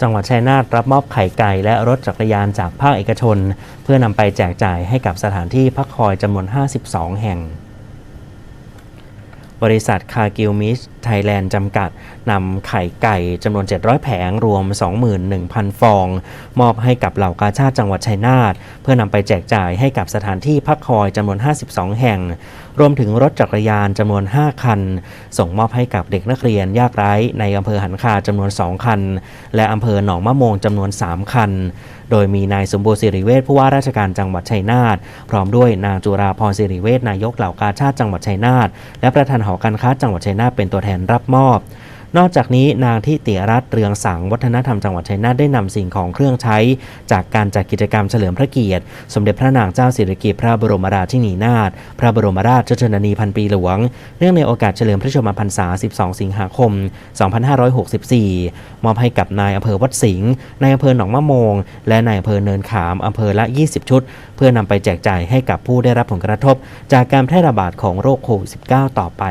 จังหวัดชัยนาทรับมอบไข่ไก่และรถจักรยานจากภาคเอกชน เพื่อนำไปแจกจ่ายให้กับสถานที่พักคอยจำนวน 52 แห่ง บริษัทคากิลมิชไทยแลนด์จำกัดนำไข่ไก่จำนวน 700 แผงรวม 21,000 ฟอง มอบให้กับเหล่ากาชาติจังหวัดชัยนาทเพื่อนำไปแจกจ่ายให้กับสถานที่พักคอยจำนวน 52 แห่ง รวมถึงรถจักรยานจำนวน 5 คัน ส่งมอบให้กับเด็กนักเรียนยากไร้ในอำเภอหันคาจำนวน 2 คัน และอำเภอหนองมะโมงจำนวน 3 คัน โดยมีนายสมบูรณ์สิริเวชผู้ว่าราชการจังหวัดชัยนาทพร้อมด้วยนางจุราพรสิริเวชนายกเหล่ากาชาติจังหวัดชัยนาทและประธานหอการค้าจังหวัดชัยนาทเป็นตัวแทนรับมอบ นอกจากนี้นางที่ติรัตน์เรืองสังวัฒนธรรมจังหวัดชัยนาทได้นำสิ่งของเครื่องใช้ จากการจัดกิจกรรมเฉลิมพระเกียรติ สมเด็จพระนางเจ้าสิริกิติ์พระบรมราชินีนาถพระบรมราชชนนีพันปีหลวง เนื่องในโอกาสเฉลิมพระชนมพรรษา 12 สิงหาคม 2564 มอบให้กับนายอำเภอวัดสิงห์นายอำเภอหนองมะโมง และนายอำเภอเนินขามอำเภอละ 20 ชุด เพื่อนำไปแจกจ่ายให้กับผู้ได้รับผลกระทบ จากการแพร่ระบาดของโรคโควิด -19 ต่อไป